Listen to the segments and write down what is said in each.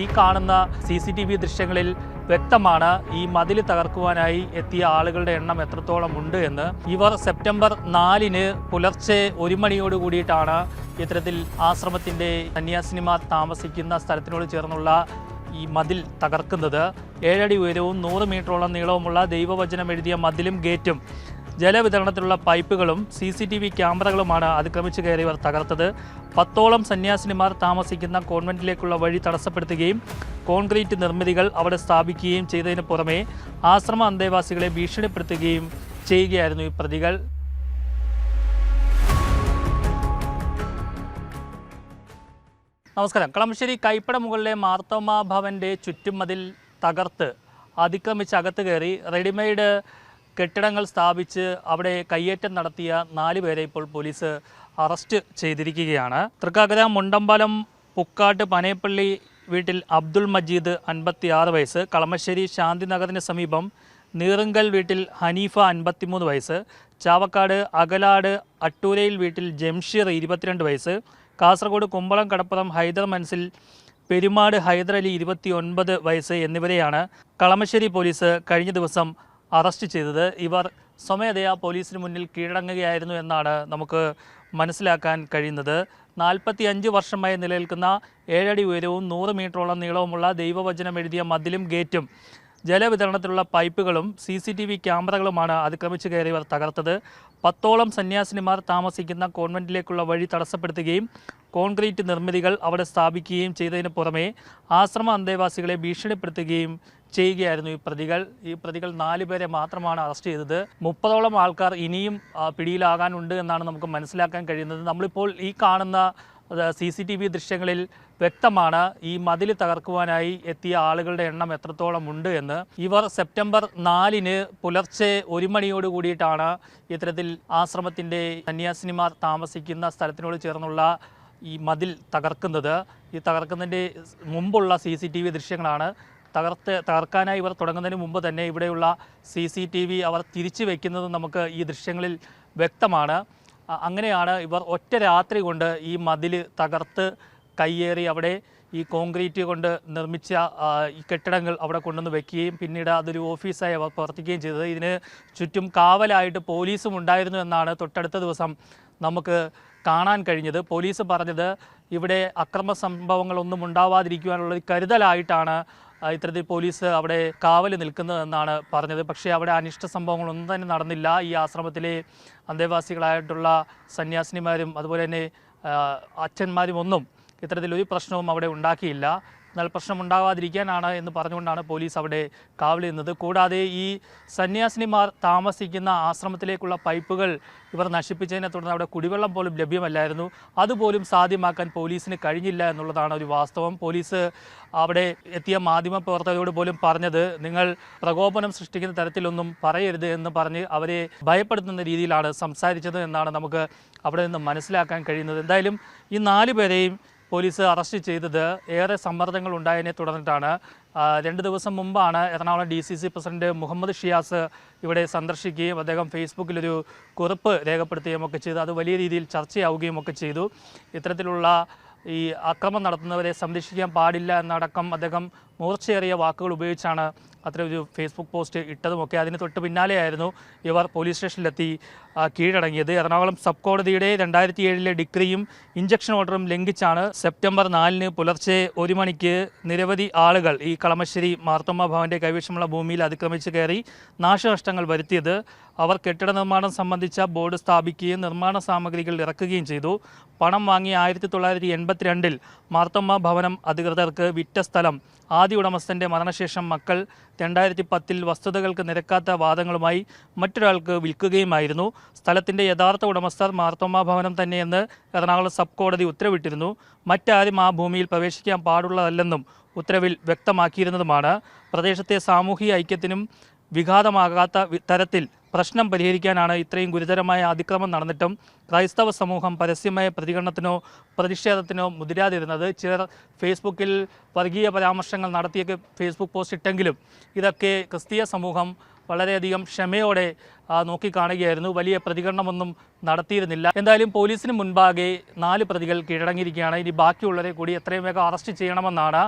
ഈ കാണുന്ന C C T V ദൃശ്യങ്ങളിൽ വ്യക്തമാണ് ഈ മതിൽ തകർക്കുവാനായി എത്തിയ ആളുകളുടെ എണ്ണം എത്രത്തോളം ഉണ്ട് എന്ന്. ഇവർ സെപ്റ്റംബർ നാലിന് പുലർച്ചെ ഒരു മണിയോട് കൂടിയിട്ടാണ് ഇത്തരത്തിൽ ആശ്രമത്തിന്റെ സന്യാസിനിമാർ താമസിക്കുന്ന സ്ഥലത്തിനോട് ചേർന്നുള്ള ഈ മതിൽ തകർക്കുന്നത്. ഏഴടി ഉയരവും നൂറ് മീറ്ററോളം നീളവുമുള്ള ദൈവവചനം എഴുതിയ മതിലും ഗേറ്റും ജലവിതരണത്തിലുള്ള പൈപ്പുകളും സി സി ടി വി ക്യാമറകളുമാണ് അതിക്രമിച്ചു കയറിയവർ തകർത്തത്. പത്തോളം സന്യാസിനിമാർ താമസിക്കുന്ന കോൺവെന്റിലേക്കുള്ള വഴി തടസ്സപ്പെടുത്തുകയും കോൺക്രീറ്റ് നിർമ്മിതികൾ അവിടെ സ്ഥാപിക്കുകയും ചെയ്തതിന് പുറമെ ആശ്രമ അന്തേവാസികളെ ഭീഷണിപ്പെടുത്തുകയും ചെയ്യുകയായിരുന്നു ഈ പ്രതികൾ. നമസ്കാരം. കളമശ്ശേരി കൈപ്പട മുകളിലെ മാർത്തോമ ഭവന്റെ ചുറ്റുമതിൽ തകർത്ത് അതിക്രമിച്ച് അകത്ത് കയറി റെഡിമെയ്ഡ് കെട്ടിടങ്ങൾ സ്ഥാപിച്ച് അവിടെ കയ്യേറ്റം നടത്തിയ നാല് പേരെ ഇപ്പോൾ പോലീസ് അറസ്റ്റ് ചെയ്തിരിക്കുകയാണ്. തൃക്കാക്കര മുണ്ടമ്പലം പുക്കാട്ട് പനയപ്പള്ളി വീട്ടിൽ അബ്ദുൾ മജീദ് അൻപത്തി ആറ് വയസ്സ് കളമശ്ശേരി ശാന്തിനഗറിന് സമീപം നീറുങ്കൽ വീട്ടിൽ ഹനീഫ അൻപത്തിമൂന്ന് വയസ്സ് ചാവക്കാട് അകലാട് അട്ടൂരയിൽ വീട്ടിൽ ജംഷീർ ഇരുപത്തിരണ്ട് വയസ്സ് കാസർഗോഡ് കുമ്പളം കടപ്പുറം ഹൈദർ മൻസിൽ പെരുമാട് ഹൈദർ അലി ഇരുപത്തി ഒൻപത് വയസ്സ് എന്നിവരെയാണ് കളമശ്ശേരി പോലീസ് കഴിഞ്ഞ ദിവസം അറസ്റ്റ് ചെയ്തത്. ഇവർ സ്വമേധയാ പോലീസിന് മുന്നിൽ കീഴടങ്ങുകയായിരുന്നു എന്നാണ് നമുക്ക് മനസ്സിലാക്കാൻ കഴിയുന്നത്. നാൽപ്പത്തി അഞ്ച് വർഷമായി നിലനിൽക്കുന്ന ഏഴടി ഉയരവും നൂറ് മീറ്ററോളം നീളവുമുള്ള ദൈവവചനം എഴുതിയ മതിലും ഗേറ്റും ജലവിതരണത്തിലുള്ള പൈപ്പുകളും സി സി ടി വി ക്യാമറകളുമാണ് അതിക്രമിച്ചു കയറിയവർ തകർത്തത്. പത്തോളം സന്യാസിനിമാർ താമസിക്കുന്ന കോൺവെന്റിലേക്കുള്ള വഴി തടസ്സപ്പെടുത്തുകയും കോൺക്രീറ്റ് നിർമ്മിതികൾ അവിടെ സ്ഥാപിക്കുകയും ചെയ്തതിന് പുറമെ ആശ്രമ അന്തേവാസികളെ ഭീഷണിപ്പെടുത്തുകയും ചെയ്യുകയായിരുന്നു ഈ പ്രതികൾ. ഈ പ്രതികൾ നാല് പേരെ മാത്രമാണ് അറസ്റ്റ് ചെയ്തത്. മുപ്പതോളം ആൾക്കാർ ഇനിയും പിടിയിലാകാനുണ്ട് എന്നാണ് നമുക്ക് മനസ്സിലാക്കാൻ കഴിയുന്നത്. നമ്മളിപ്പോൾ ഈ കാണുന്ന സി സി ടി വി ദൃശ്യങ്ങളിൽ വ്യക്തമാണ് ഈ മതിൽ തകർക്കുവാനായി എത്തിയ ആളുകളുടെ എണ്ണം എത്രത്തോളം ഉണ്ട് എന്ന്. ഇവർ സെപ്റ്റംബർ നാലിന് പുലർച്ചെ ഒരു മണിയോട് കൂടിയിട്ടാണ് ഇത്തരത്തിൽ ആശ്രമത്തിന്റെ സന്യാസിനിമാർ താമസിക്കുന്ന സ്ഥലത്തിനോട് ചേർന്നുള്ള ഈ മതിൽ തകർക്കുന്നത്. ഈ തകർക്കുന്നതിന്റെ മുമ്പുള്ള സി സി ടി വി ദൃശ്യങ്ങളാണ്. തകർത്ത് തകർക്കാനായി ഇവർ തുടങ്ങുന്നതിന് മുമ്പ് തന്നെ ഇവിടെയുള്ള സി സി ടി വി അവർ തിരിച്ചു വയ്ക്കുന്നത് നമുക്ക് ഈ ദൃശ്യങ്ങളിൽ വ്യക്തമാണ്. അങ്ങനെയാണ് ഇവർ ഒറ്റ രാത്രി കൊണ്ട് ഈ മതിൽ തകർത്ത് കയ്യേറി അവിടെ ഈ കോൺക്രീറ്റ് കൊണ്ട് നിർമ്മിച്ച ഈ കെട്ടിടങ്ങൾ അവിടെ കൊണ്ടുവന്ന് വെക്കുകയും പിന്നീട് അതൊരു ഓഫീസായി അവർ പ്രവർത്തിക്കുകയും ചെയ്തത്. ഇതിന് ചുറ്റും കാവലായിട്ട് പോലീസും ഉണ്ടായിരുന്നു എന്നാണ് തൊട്ടടുത്ത ദിവസം നമുക്ക് കാണാൻ കഴിഞ്ഞത്. പോലീസ് പറഞ്ഞത് ഇവിടെ അക്രമ സംഭവങ്ങളൊന്നും ഉണ്ടാവാതിരിക്കുവാനുള്ള കരുതലായിട്ടാണ് ഇത്തരത്തിൽ പോലീസ് അവിടെ കാവൽ നിൽക്കുന്നതെന്നാണ് പറഞ്ഞത്. പക്ഷേ അവിടെ അനിഷ്ട സംഭവങ്ങളൊന്നും തന്നെ നടന്നില്ല. ഈ ആശ്രമത്തിലെ അന്തേവാസികളായിട്ടുള്ള സന്യാസിനിമാരും അതുപോലെ തന്നെ അച്ഛന്മാരും ഒന്നും ഇത്തരത്തിലൊരു പ്രശ്നവും അവിടെ ഉണ്ടാക്കിയില്ല. എന്നാൽ പ്രശ്നം ഉണ്ടാകാതിരിക്കാനാണ് എന്ന് പറഞ്ഞുകൊണ്ടാണ് പോലീസ് അവിടെ കാവൽ നിന്നത് കൂടാതെ ഈ സന്യാസിനിമാർ താമസിക്കുന്ന ആശ്രമത്തിലേക്കുള്ള പൈപ്പുകൾ ഇവർ നശിപ്പിച്ചതിനെ തുടർന്ന് അവിടെ കുടിവെള്ളം പോലും ലഭ്യമല്ലായിരുന്നു. അതുപോലും സാധ്യമാക്കാൻ പോലീസിന് കഴിഞ്ഞില്ല എന്നുള്ളതാണ് ഒരു വാസ്തവം. പോലീസ് അവിടെ എത്തിയ മാധ്യമ പ്രവർത്തകരോട് പോലും പറഞ്ഞത് നിങ്ങൾ പ്രകോപനം സൃഷ്ടിക്കുന്ന തരത്തിലൊന്നും പറയരുത് എന്ന് പറഞ്ഞ് അവരെ ഭയപ്പെടുത്തുന്ന രീതിയിലാണ് സംസാരിച്ചത് എന്നാണ് നമുക്ക് അവിടെ നിന്ന് മനസ്സിലാക്കാൻ കഴിയുന്നത്. എന്തായാലും ഈ നാല് പേരെയും പോലീസ് അറസ്റ്റ് ചെയ്തത് ഏറെ സമ്മർദ്ദങ്ങൾ ഉണ്ടായതിനെ തുടർന്നിട്ടാണ്. രണ്ട് ദിവസം മുമ്പാണ് Ernakulam D C C president Muhammad Shiyas ഇവിടെ സന്ദർശിക്കുകയും അദ്ദേഹം ഫേസ്ബുക്കിലൊരു കുറിപ്പ് രേഖപ്പെടുത്തുകയും ഒക്കെ ചെയ്തു. അത് വലിയ രീതിയിൽ ചർച്ചയാവുകയും ഒക്കെ ചെയ്തു. ഇത്തരത്തിലുള്ള ഈ അക്രമം നടത്തുന്നവരെ സംരക്ഷിക്കാൻ പാടില്ല എന്നടക്കം അദ്ദേഹം മൂർച്ചയേറിയ വാക്കുകൾ ഉപയോഗിച്ചാണ് അത്ര ഒരു ഫേസ്ബുക്ക് പോസ്റ്റ് ഇട്ടതുമൊക്കെ. അതിന് തൊട്ട് പിന്നാലെയായിരുന്നു ഇവർ പോലീസ് സ്റ്റേഷനിലെത്തി കീഴടങ്ങിയത്. എറണാകുളം സബ് കോടതിയുടെ രണ്ടായിരത്തി ഏഴിലെ ഡിഗ്രിയും ഇഞ്ചക്ഷൻ ഓർഡറും ലംഘിച്ചാണ് സെപ്റ്റംബർ നാലിന് പുലർച്ചെ ഒരു മണിക്ക് നിരവധി ആളുകൾ ഈ കളമശ്ശേരി മാർത്തോമ ഭവന്റെ കൈവശമുള്ള ഭൂമിയിൽ അതിക്രമിച്ച് കയറി നാശനഷ്ടങ്ങൾ വരുത്തിയത്. അവർ കെട്ടിട നിർമ്മാണം സംബന്ധിച്ച ബോർഡ് സ്ഥാപിക്കുകയും നിർമ്മാണ സാമഗ്രികൾ ഇറക്കുകയും ചെയ്തു. പണം വാങ്ങി ആയിരത്തി തൊള്ളായിരത്തി എൺപത്തിരണ്ടിൽ മാർത്തമ്മ ഭവനം അധികൃതർക്ക് വിറ്റ സ്ഥലം. ആദ്യ ഉടമസ്ഥന്റെ മരണശേഷം മക്കൾ രണ്ടായിരത്തി പത്തിൽ വസ്തുതകൾക്ക് നിരക്കാത്ത വാദങ്ങളുമായി മറ്റൊരാൾക്ക് വിൽക്കുകയുമായിരുന്നു. സ്ഥലത്തിന്റെ യഥാർത്ഥ ഉടമസ്ഥർ മാർത്തോമ ഭവനം തന്നെയെന്ന് എറണാകുളം സബ് കോടതി ഉത്തരവിട്ടിരുന്നു. മറ്റാരും ആ ഭൂമിയിൽ പ്രവേശിക്കാൻ പാടുള്ളതല്ലെന്നും ഉത്തരവിൽ വ്യക്തമാക്കിയിരുന്നതുമാണ്. പ്രദേശത്തെ സാമൂഹിക ഐക്യത്തിനും വിഘാതമാകാത്ത തരത്തിൽ പ്രശ്നം പരിഹരിക്കാനാണ് ഇത്രയും ഗുരുതരമായ അതിക്രമം നടന്നിട്ടും ക്രൈസ്തവ സമൂഹം പരസ്യമായ പ്രതികരണത്തിനോ പ്രതിഷേധത്തിനോ മുതിരാതിരുന്നത്. ചിലർ ഫേസ്ബുക്കിൽ വർഗീയ പരാമർശങ്ങൾ നടത്തിയൊക്കെ ഫേസ്ബുക്ക് പോസ്റ്റ് ഇട്ടെങ്കിലും ഇതൊക്കെ ക്രിസ്തീയ സമൂഹം വളരെയധികം ക്ഷമയോടെ നോക്കിക്കാണുകയായിരുന്നു. വലിയ പ്രതികരണമൊന്നും നടത്തിയിരുന്നില്ല. എന്തായാലും പോലീസിന് മുൻപാകെ നാല് പ്രതികൾ കീഴടങ്ങിയിരിക്കുകയാണ്. ഇനി ബാക്കിയുള്ളവരെ കൂടി എത്രയും വേഗം അറസ്റ്റ് ചെയ്യണമെന്നാണ്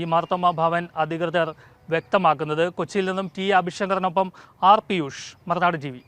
ഈ മാർത്തോമ ഭവൻ അധികൃതർ വ്യക്തമാക്കുന്നത്. കൊച്ചിയിൽ നിന്നും ടി അഭിശങ്കറിനൊപ്പം ആർ പിയൂഷ് മറുനാട് ടി